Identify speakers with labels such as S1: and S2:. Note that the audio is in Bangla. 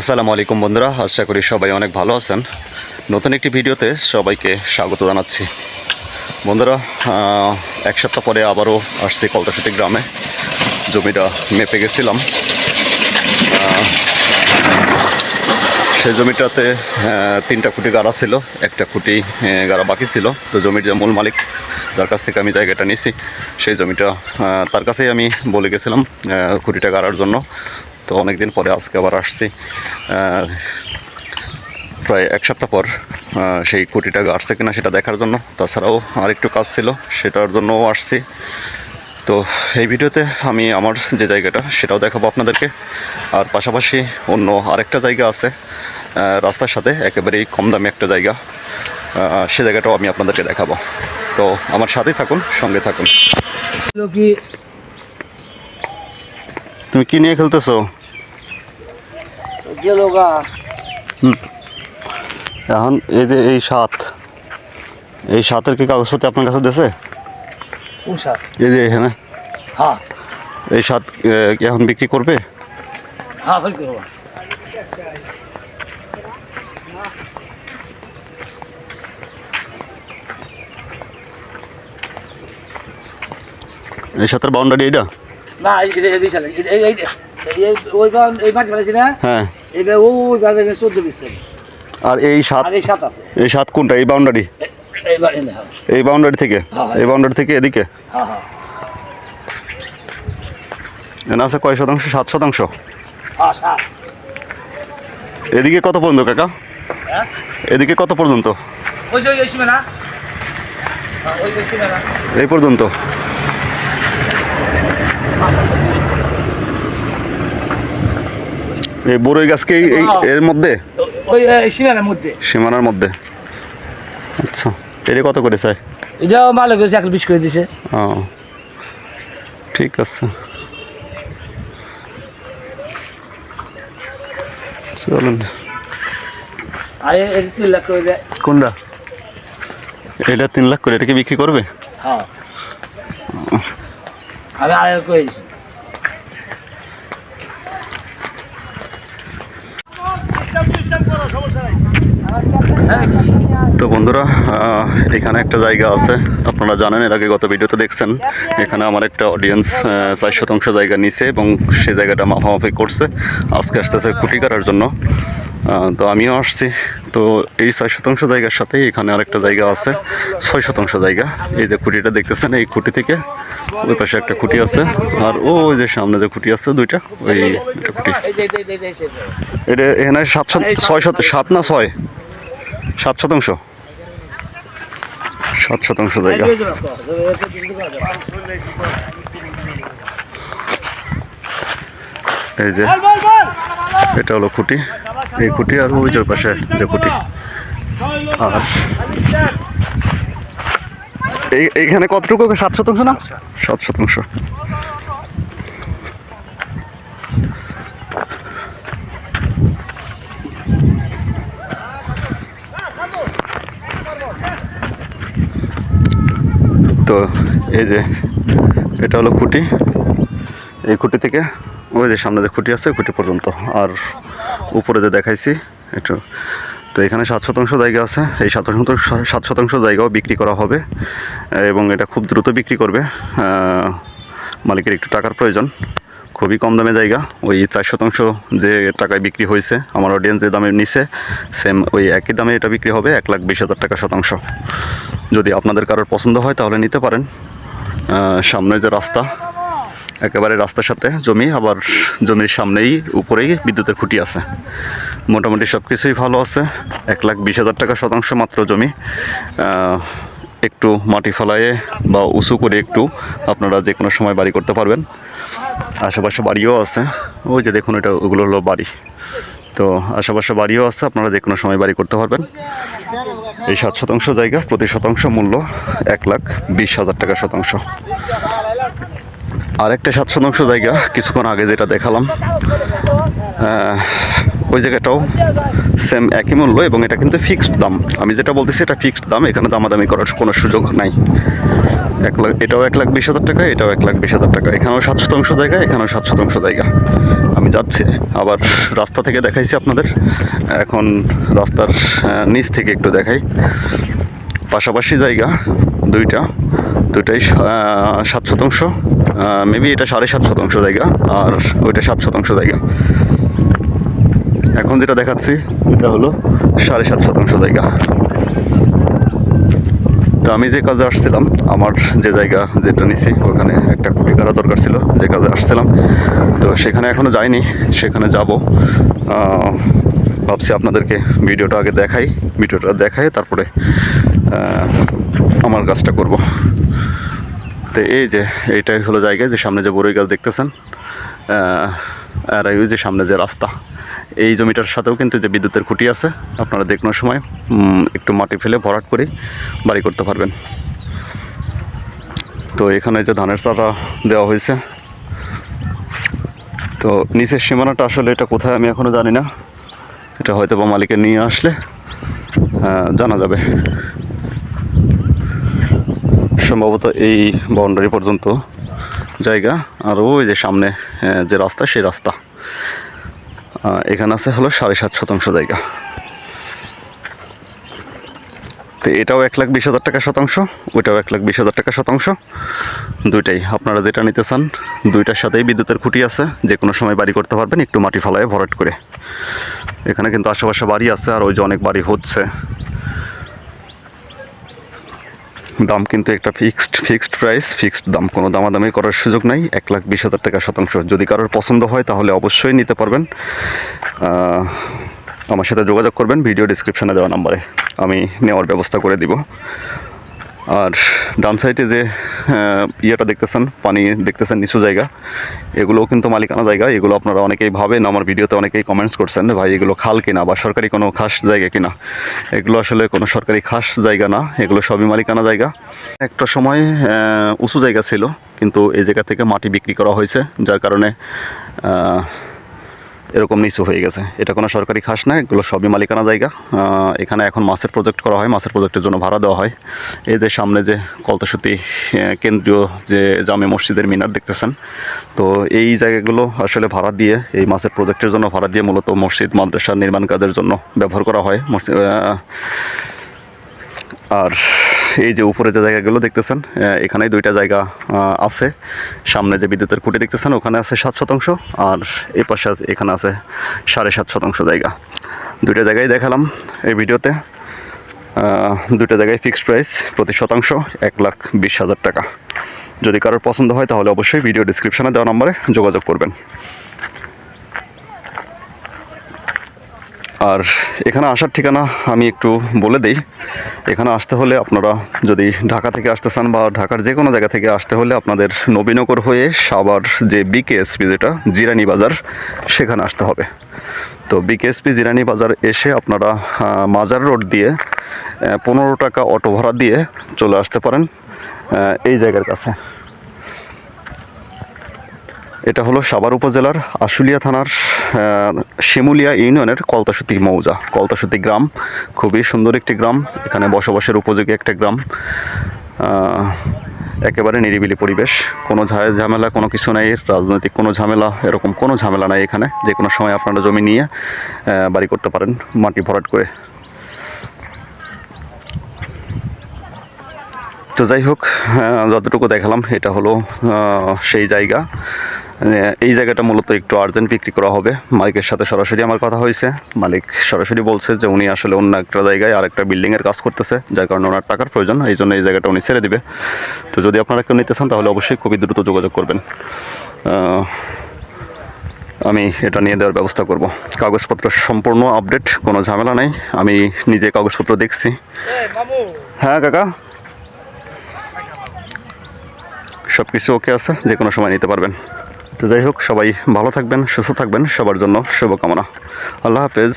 S1: আসসালামু আলাইকুম বন্ধুরা, আশা করি সবাই অনেক ভালো আছেন। নতুন একটি ভিডিওতে সবাইকে স্বাগত জানাচ্ছি। বন্ধুরা এক সপ্তাহ পরে আবারও আসছি কলতাসুটি গ্রামে। জমিটা মেপে গেছিলাম। সেই জমিটাতে তিনটা খুঁটি গাড়া ছিল, একটা খুঁটি গাড়া বাকি ছিল। তো জমির যে মূল মালিক, যার কাছ থেকে আমি জায়গাটা নিছি, সেই জমিটা তার কাছেই আমি বলে গেছিলাম খুঁটিটা গাড়ার জন্য। তো অনেক দিন পরে আজকে আবার আসছি। প্রায় এক সপ্তাহ পর সেই খুঁটিটা গাড়ছে কিনা সেটা দেখার জন্য। তাছাড়াও আরেকটু কাজ ছিল, সেটার জন্যও আসছি। তো এই ভিডিওতে আমি আমার যে জায়গাটা, সেটাও দেখাবো আপনাদেরকে। আর পাশাপাশি অন্য আরেকটা জায়গা আছে রাস্তার সাথে একেবারেই কম দামি একটা জায়গা সে জায়গাটাও আমি আপনাদেরকে দেখাবো। তো আমার সাথেই থাকুন, সঙ্গে থাকুন। তুমি কি নিয়ে খেলতেছো? এখন এই যে এই সাত এই সাতের কি কাগজপত্র আপনার কাছে দেছে? এই যে এখানে।
S2: হ্যাঁ
S1: এই সাত এখন বিক্রি করবে?
S2: হ্যাঁ
S1: এই সাতের বাউন্ডারি এইটা?
S2: না এই এই বিশাল এই এই এই এই ওই এই মাটি ফেলেছি না?
S1: হ্যাঁ।
S2: এই ওই বাদে চোদ্দ বিশ
S1: আর এই সাত
S2: এই সাত আছে।
S1: এই সাত কোনটা? এই বাউন্ডারি?
S2: হ্যাঁ।
S1: এই বাউন্ডারি থেকে?
S2: হ্যাঁ।
S1: এই বাউন্ডারি থেকে এদিকে? এখানে আছে কয় শতাংশ? সাত শতাংশ? এদিকে কত পর্যন্ত কাকা? এদিকে কত পর্যন্ত? এই পর্যন্ত? এই বড়ই গাছকে এই- এই এর মধ্যে?
S2: ওই সীমানার মধ্যে।
S1: সীমানার মধ্যে। আচ্ছা এটা কত করে চাই?
S2: এটাও মালিক হয়েছে এক বিশ করে দিছে।
S1: ও ঠিক আছে। চলুন। কোনটা? এটা তিন লাখ করে এটা কি বিক্রি করবে?
S2: হ্যাঁ। আমি দিছি।
S1: তো বন্ধুরা এখানে একটা জায়গা আছে। আপনারা জানেন এর আগে গত ভিডিওতে দেখছেন এখানে আমার একটা অডিয়েন্স চার শতাংশ জায়গা নিছে এবং সেই জায়গাটা মাফামাফি করছে। আজকে আসতেছে খুঁটি কাটার জন্য। আহ, তো আমিও আসছি। তো এই ছয় শতাংশ জায়গার সাথে এখানে আরেকটা জায়গা আছে। ছয় শতাংশ জায়গা। এই যে খুঁটিটা দেখতেছেন, এই খুঁটি থেকে ওই পাশে একটা খুঁটি আছে। আর ও ওই যে সামনে যে খুঁটি আছে, দুইটা, ওই দুইটা খুঁটি। এটা এখানে সাত ছয় শত সাত না ছয়? সাত শতাংশ। সাত শতাংশ জায়গা। এই যে, এটা হলো খুঁটি। এই খুঁটি আর ওই যে পাশে যে খুঁটি আর এই এইখানে কতটুকু? সাত শতাংশ না? সাত শতাংশ। তো এই যে এটা হলো খুঁটি এই খুঁটি থেকে ওই যে সামনে যে খুঁটি আছে খুঁটি পর্যন্ত। আর উপরে যে দেখাইছি একটু তো এখানে সাত শতাংশ জায়গা আছে। এই সাত শতাংশ সাত শতাংশ জায়গাও বিক্রি করা হবে এবং এটা খুব দ্রুত বিক্রি করবে। মালিকের একটু টাকার প্রয়োজন। খুবই কম দামে জায়গা। ওই চার শতাংশ যে টাকায় বিক্রি হয়েছে আমার অডিয়েন্স যে দামে নিছে সেম ওই একই দামে এটা বিক্রি হবে এক লাখ বিশ হাজার টাকা শতাংশ। যদি আপনাদের কারোর পছন্দ হয় তাহলে নিতে পারেন। আহ, সামনের যে রাস্তা একেবারে রাস্তার সাথে জমি, আবার জমির সামনেই উপরেই বিদ্যুতের খুঁটি আছে। মোটামুটি সব কিছুই ভালো আছে। এক লাখ বিশ হাজার টাকা শতাংশ মাত্র জমি। একটু মাটি ফেলায়ে বা উঁচু করে একটু আপনারা যে কোনো সময় বাড়ি করতে পারবেন। আশেপাশে বাড়িও আছে। ওই যে দেখুন, এটা ওগুলো হলো বাড়ি। তো আশেপাশে বাড়িও আছে, আপনারা যে কোনো সময় বাড়ি করতে পারবেন। এই সাত শতাংশ জায়গা, প্রতি শতাংশ মূল্য এক লাখ বিশ হাজার টাকা শতাংশ। আরেকটা সাত শতাংশ জায়গা কিছুক্ষণ আগে যেটা দেখালাম। ওই জায়গাটাও সেম একই মূল্য এবং এটা কিন্তু ফিক্সড দাম। আমি যেটা বলতেছি, এটা ফিক্সড দাম। এখানে দামাদামি করার কোনো সুযোগ নাই। এক লাখ, এটাও এক লাখ বিশ হাজার টাকা, এটাও এক লাখ বিশ হাজার টাকা। এখানেও সাত শতাংশ জায়গা, এখানেও সাত শতাংশ জায়গা। আমি যাচ্ছি। আবার রাস্তা থেকে দেখাইছি আপনাদের। এখন রাস্তার নিচ থেকে একটু দেখাই। পাশাপাশি জায়গা দুইটা। আহ, সাত শতাংশ। মেবি এটা সাড়ে সাত শতাংশ জায়গা আর ওইটা সাত শতাংশ জায়গা। এখন যেটা দেখাচ্ছি এটা হলো সাড়ে সাত শতাংশ জায়গা। তো আমি যে কাজে আসছিলাম আমার যে জায়গা যেটা নিছি ওখানে একটা কুটি করা দরকার ছিল যে কাজে আসছিলাম। তো সেখানে এখনও যাইনি সেখানে যাব। ভাবছি আপনাদেরকে ভিডিওটা আগে দেখাই, ভিডিওটা দেখাই, তারপরে আমার কাজটা করব। তো এই যে, এইটাই হলো জায়গা, যে সামনে যে বড়ই গাছ দেখতেছেন আর এই যে সামনে যে রাস্তা, এই জমিটার সাথেও কিন্তু যে বিদ্যুতের খুঁটি আছে, আপনারা কোনো সময় একটু মাটি ফেলে ভরাট করে বাড়ি করতে পারবেন। তো এখানে যে ধানের চারা দেওয়া হয়েছে, তো নিচের সীমানাটা আসলে এটা কোথায় আমি এখনও জানি না। এটা হয়তো বা মালিকের নিয়ে আসলে জানা যাবে। সম্ভবত এই বাউন্ডারি পর্যন্ত জায়গা আর ওই যে সামনে যে রাস্তা, সেই রাস্তা। এখানে আছে হলো সাড়ে সাত শতাংশ জায়গা। তো এটাও এক লাখ বিশ হাজার টাকা শতাংশ, ওইটাও এক লাখ বিশ হাজার টাকা শতাংশ। দুইটাই, আপনারা যেটা নিতে চান দুইটার সাথেই বিদ্যুতের খুঁটি আছে। যে কোনো সময় বাড়ি করতে পারবেন, একটু মাটি ফালায় ভরাট করে। এখানে কিন্তু আশেপাশে বাড়ি আছে, আর ওই যে অনেক বাড়ি হচ্ছে। দাম কিন্তু একটা ফিক্সড ফিক্সড প্রাইস, ফিক্সড দাম, কোনো দামাদামি করার সুযোগ নাই। এক লাখ বিশ হাজার টাকা শতাংশ। যদি কারোর পছন্দ হয়, তাহলে অবশ্যই নিতে পারবেন। আমার সাথে যোগাযোগ করবেন, ভিডিও ডিসক্রিপশনে দেওয়া নাম্বারে। আমি নেওয়ার ব্যবস্থা করে দিব। আর ডান সাইডে যে ইয়েটা দেখতেছেন, পানি দেখতেছেন, নিচু জায়গা, এগুলোও কিন্তু মালিকানা জায়গা। এগুলো আপনারা অনেকেই ভাবেন, আমার ভিডিওতে অনেকেই কমেন্টস করছেন, ভাই, এগুলো খাল কিনা বা সরকারি কোনো খাস জায়গা কিনা? এগুলো আসলে কোনো সরকারি খাস জায়গা না, এগুলো সবই মালিকানা জায়গা। একটা সময় উঁচু জায়গা ছিল, কিন্তু এই জায়গা থেকে মাটি বিক্রি করা হয়েছে, যার কারণে এরকম নিচু হয়ে গেছে। এটা কোনো সরকারি খাস না, এগুলো সবই মালিকানা জায়গা। এখানে এখন মাছের প্রজেক্ট করা হয়, মাছের প্রজেক্টের জন্য ভাড়া দেওয়া হয়। এই যে সামনে যে কলতাসুতি কেন্দ্রীয় যে জামে মসজিদের মিনার দেখতেছেন, তো এই জায়গাগুলো আসলে ভাড়া দিয়ে, এই মাছের প্রজেক্টের জন্য ভাড়া দিয়ে মূলত মসজিদ, মাদ্রাসার নির্মাণ কাজের জন্য ব্যবহার করা হয়। আর এই যে উপরে যে জায়গাগুলো দেখতেছেন এখানেই দুইটা জায়গা আছে। সামনে যে বিদ্যুতের খুঁটি দেখতেছেন, ওখানে আছে সাত শতাংশ, আর এই পাশে এখানে আছে সাড়ে সাত শতাংশ জায়গা। দুইটা জায়গায় দেখালাম এই ভিডিওতে। দুইটা জায়গায় ফিক্সড প্রাইস প্রতি শতাংশ এক লাখ বিশ হাজার টাকা। যদি কারোর পছন্দ হয়, তাহলে অবশ্যই ভিডিও ডিসক্রিপশনে দেওয়া নম্বরে যোগাযোগ করবেন। আর এখানে আসার ঠিকানা আমি একটু বলে দিই। এখানে আসতে হলে আপনারা যদি ঢাকা থেকে আসতে চান বা ঢাকার যে কোনো জায়গা থেকে আসতে হলে আপনাদের নবীনগর হয়ে সাবার যে বিকেএসপি যেটা, জিরানি বাজার, সেখানে আসতে হবে। তো বিকেএসপি জিরানি বাজার এসে আপনারা মাজার রোড দিয়ে পনেরো টাকা অটো ভাড়া দিয়ে চলে আসতে পারেন এই জায়গার কাছে। এটা হলো সাভার উপজেলার আশুলিয়া থানার শিমুলিয়া ইউনিয়নের কলতাসুতি মৌজা। কলতাসুতি গ্রাম, খুবই সুন্দর একটি গ্রাম। এখানে বসবাসের উপযোগী একটা গ্রাম। একেবারে নিরিবিলি পরিবেশ। কোনো ঝামেলা, কোনো কিছু নেই, রাজনৈতিক কোনো ঝামেলা, এরকম কোনো ঝামেলা নাই এখানে। যে কোনো সময় আপনারা জমি নিয়ে বাড়ি করতে পারেন, মাটি ভরাট করে। তো যাই হোক যতটুকু দেখালাম, এটা হলো সেই জায়গা। এই জায়গাটা মূলত একটু আর্জেন্ট বিক্রি করা হবে। মালিকের সাথে সরাসরি আমার কথা হয়েছে। মালিক সরাসরি বলছে যে উনি আসলে অন্য একটা জায়গায় আর একটা বিল্ডিংয়ের কাজ করতেছে, যার কারণে ওনার টাকার প্রয়োজন, এই জন্য এই জায়গাটা উনি ছেড়ে দিবে। তো যদি আপনারা কেউ নিতে চান, তাহলে অবশ্যই খুবই দ্রুত যোগাযোগ করবেন। আমি এটা নিয়ে দেওয়ার ব্যবস্থা করব। কাগজপত্র সম্পূর্ণ আপডেট কোনো ঝামেলা নাই। আমি নিজে কাগজপত্র দেখছি। হ্যাঁ কাকা। সব কিছু ওকে আছে? যে কোনো সময় নিতে পারবেন। তো যাই হোক সবাই ভালো থাকবেন সুস্থ থাকবেন সবার জন্য শুভকামনা। আল্লাহ হাফেজ।